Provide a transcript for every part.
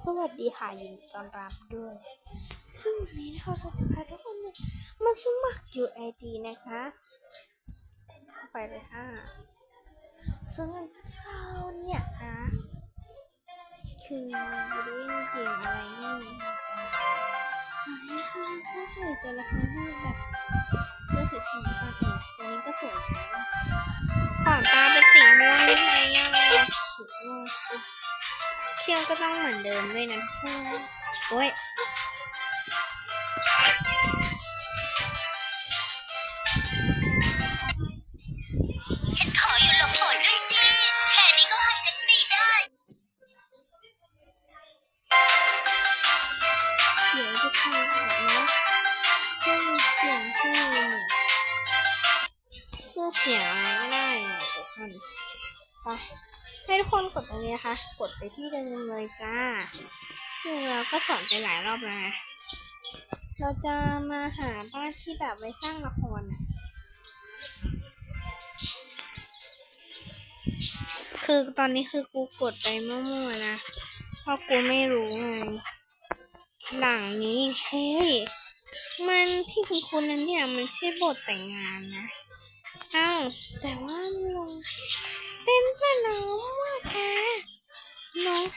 สวัสดีค่ะยินดีต้อนรับด้วย ซึ่งวันนี้นะคะเราจะพาทุกคนมาสมัคร UID นะคะเข้าไปเลยค่ะ ซึ่งเราเนี่ยนะคือเล่นเกมอะไรนี่อันนี้ค่ะก็ใส่แต่ละครั้งที่แบบเลือกสีสวยค่ะแต่ตัวนี้ก็สวยจังข ก็ต้องเหมือนเดิมด้วยนะโอ้ยฉันขออยู่หลบฝนด้วยสิ แค่นี้ก็ให้กันไม่ได้ เดี๋ยวทุกคนบอกนะซึ่งเสียงที่เนี่ยเสื้อเสียงอะไรไม่ได้เนี่ยทุกคนไป ให้ทุกคนกดตรงนี้นะคะ กดไปที่เดิมเลยจ้าคือเราก็สอนไปหลายรอบแล้วนะเราจะมาหาบ้านที่แบบไว้สร้างละครอะคือตอนนี้คือกูกดไปมั่วๆนะเพราะกูไม่รู้ไง หลังนี้เฮ้ยมันที่คุณคุณนั้นเนี่ยมันใช่บทแต่งงานนะเอ้าแต่ว่าลงเป็นแต่ง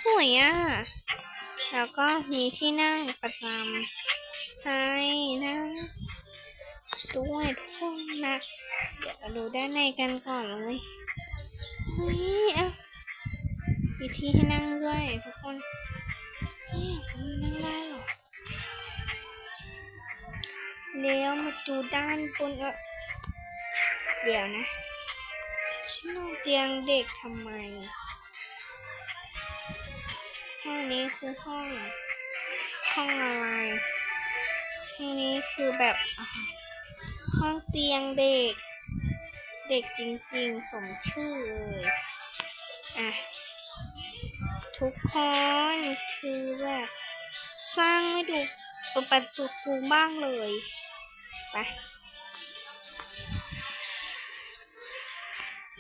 สวยอะ แล้วก็มีที่นั่งประจำให้นั่งด้วยทุกคนนะ เดี๋ยวเราดูด้านในกันก่อนเลยเฮ้ยเอะมีที่ให้นั่งด้วยทุกคนเฮ้ยมันนั่งได้หรอแล้วมาดูด้านบนเออเดี๋ยวนะฉันนอนเตียงเด็กทำไม ห้องนี้คือห้อง ห้องอะไรห้องนี้คือแบบ ห้องเตียงเด็ก เด็กจริงๆ สมชื่อเลยอะทุกคนคือแบบสร้างไม่ดูเประตูกูบ้างเลยไป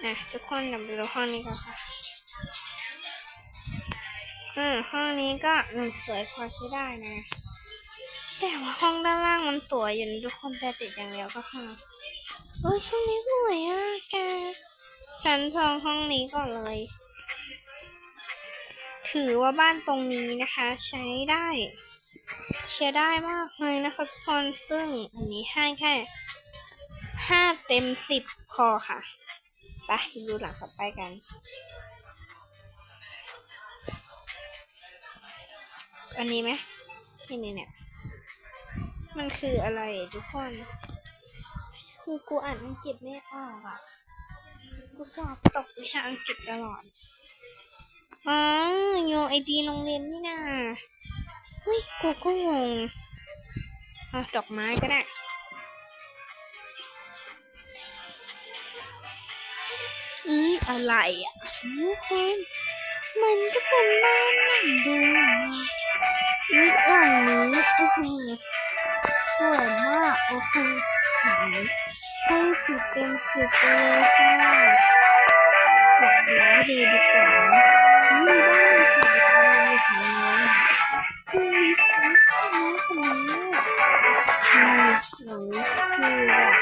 นะทุกคนเดี๋ยวไปดูห้องนี้กันค่ะ อืมห้องนี้ก็อืมสวยพอใช้ได้นะ แต่ว่าห้องด้านล่างมันตัวอยู่นะทุกคนแต่ติดอย่างเดียวก็พอเฮ้ยห้องนี้สวยอะแกฉันจองห้องนี้ก่อนเลย ถือว่าบ้านตรงนี้นะคะ ใช้ได้ใช้ได้มากเลยนะคะทุกคนซึ่งอันนี้ให้แค่ห้าเต็มสิบพอค่ะ ไปดูหลังต่อไปกัน อันนี้ไหมนี่นี่เนี่ย มันคืออะไรทุกคน คือกูอ่านอังกฤษไม่ออกอะ กูสอบตกวิชาอังกฤษตลอดอ๋อโยไอดีโรงเรียนนี่นาเฮ้ย กูก็งงอะดอกไม้ก็ได้อืออะไรอะทุกคนมันก็เป็นบ้านหลังเดิม นะนี่หลังนี้โอ้โหสวยมากโอเคหนให้สิบเต็มสิบไปเลยค่ะหลังร้อยดีดีกว่านี่บ้านมีกี่คนมีกี่คนคือมีคนน้องคนนี้คือหลังคือแบบ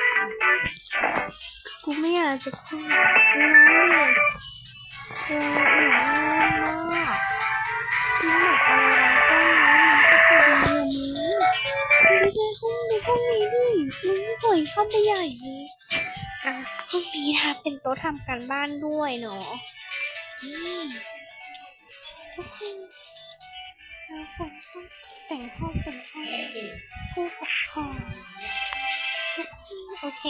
กูไม่อยากจะพูดน้องเนี่ย มันไม่สวยเข้าไปใหญ่เลยอะห้องนี้ค่ะเป็นโต๊ะทำการบ้านด้วยเนาะอืมทุกคนเราควรต้องแต่งห้องเป็นห้องผู้ปกครองทุกคนโอเค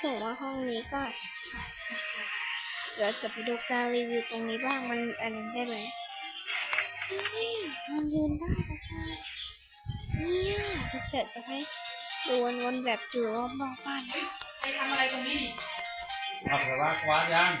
ถือว่าห้องนี้ก็สวยนะคะเดี๋ยวจะไปดูการรีวิวตรงนี้บ้างมันอันนั้นได้ไหมเฮ้ยมันยืนได้นะคะเนี่ยพี่เขียนจะให้ เดินวนแบบอยู่รอบบ้าน ใครทำอะไรตรงนี้ ผักว่าควาดยัง